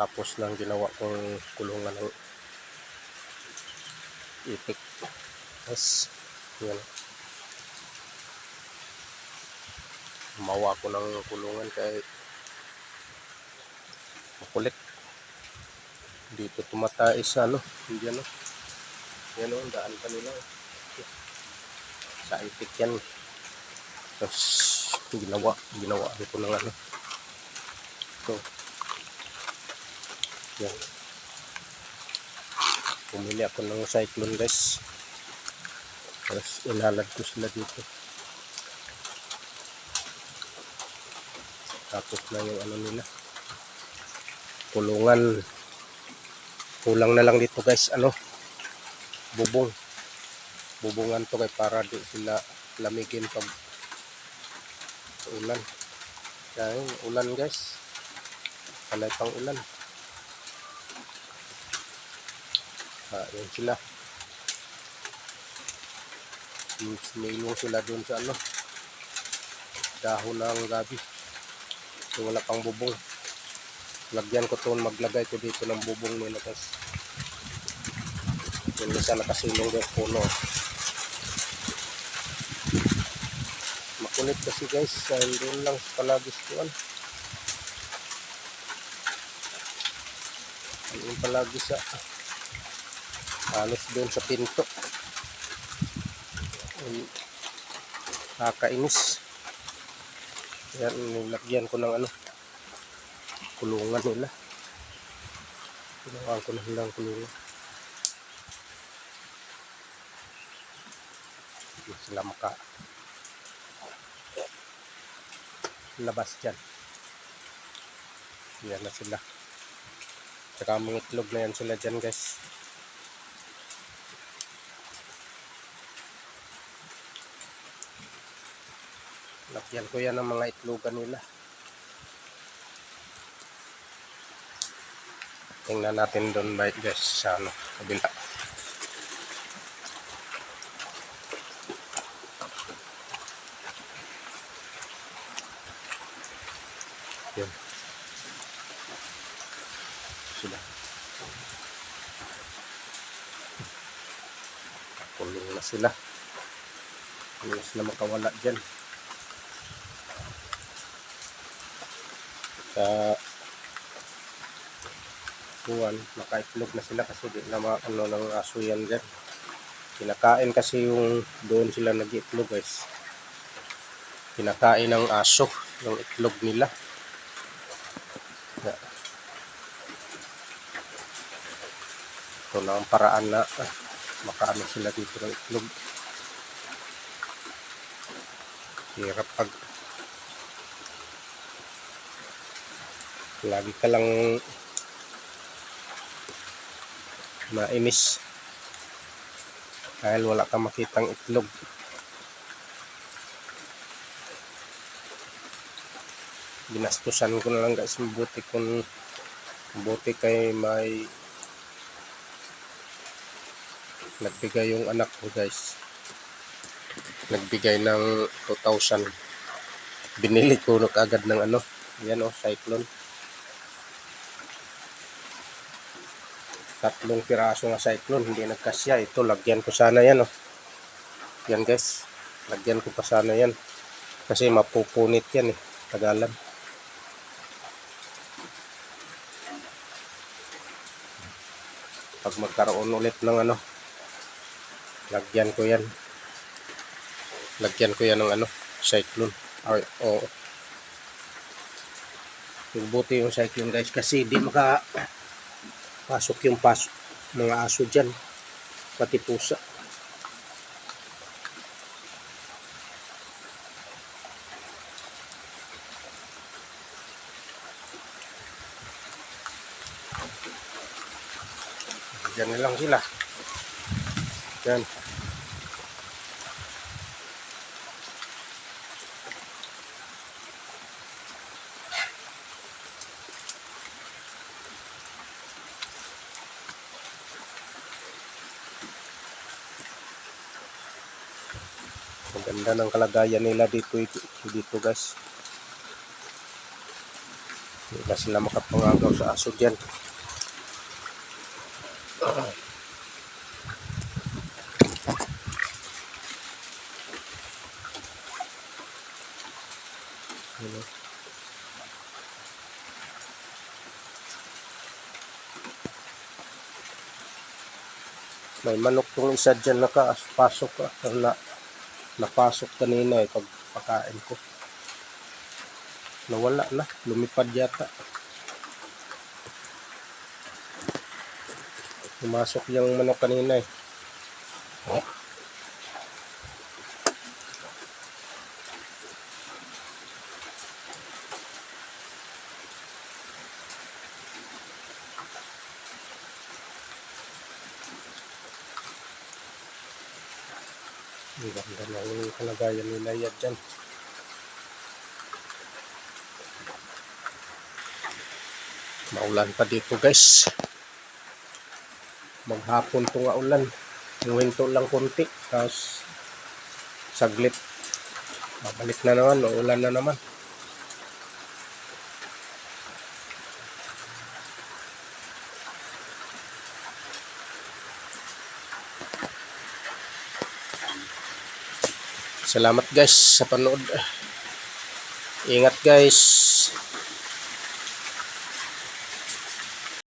Tapos lang ginawa kong kulungan ng itik. Tapos, yan. Gumawa ko ng kulungan kay makulit. Dito tumatay sa ano, hindi ano. Yan o, ang daan kanila. Sa itik yan. Tapos, ginawa, ginawa ko ng ano. Ito. Yan. Pumili ako ng cyclone guys. Tapos inalad ko sila dito. Tapos na yung ano nila. Kulungan. Kulang na lang dito guys. Ano? Bubong. Bubungan to kay para di sila lamigin pag ulan. Kaya ulan guys. Panay pang ulan. Ah, yun sila. Sinilong sila doon sa ano. Dahon ng gabi. So, wala pang bubong. Lagyan ko to maglagay ko dito ng bubong nila guys. Yung isa nakasilong yung puno. Makulit kasi guys. Dahil doon lang sa palagis ko. Ano. Yung palagi sa halos doon sa pinto. Nakakainis. Yan, nilagyan ko ng ano, kulungan nila. Ginawa ko na nilang kulungan. Hindi sila maka labas dyan. Yan na sila. Tsaka mga itlog na yan sila dyan guys. Lagyan ko yan ng mga itlogan nila. Tingnan natin doon ba guys sa ano, kabila. Yan. Sila. Kulong na sila. Hindi na makawala dyan. Sa buwan, nakaitlog na sila kasi di na ano ng aso yan dyan. Kinakain kasi yung doon sila nag-itlog guys. Kinakain ng aso yung itlog nila. Ito na ang paraan na ah, makaano sila dito ng itlog. Hirap pag lagi ka lang mainis dahil wala kang makitang itlog. Binastusan ko na lang guys mabuti kung mabuti kay may nagbigay yung anak ko guys. Nagbigay ng 2,000 binili ko na agad ng ano yan oh cyclone tatlong piraso na cyclone hindi nagkasya. Ito lagyan ko sana yan oh. Yan guys. Lagyan ko pa sana yan. Kasi mapupunit yan eh. Tagalan. Pag magkaroon ulit ng ano lagyan ko yan. Lagyan ko yan ng ano cyclone. Ay oo. Yung buti yung cyclone guys kasi di maka pasok yung pasok. Mga aso dyan. Pati pusa. Dyan na lang sila. Yan Ang ganda ng kalagayan nila dito dito guys. Hindi na sila makapangagaw sa aso dyan. Ano? May manok tong isa dyan nakapasok ah. Na, napasok kanina eh pag pakain ko. Nawala na. Lumipad yata. Pumasok yung manok kanina eh. Ang ganda na yung kalagayan nila yan dyan. Maulan pa dito guys. Maghapon to ulan. Huwinto lang konti. Tapos saglit. Babalik na naman. Uulan na naman. Salamat guys sa panood. Ingat guys.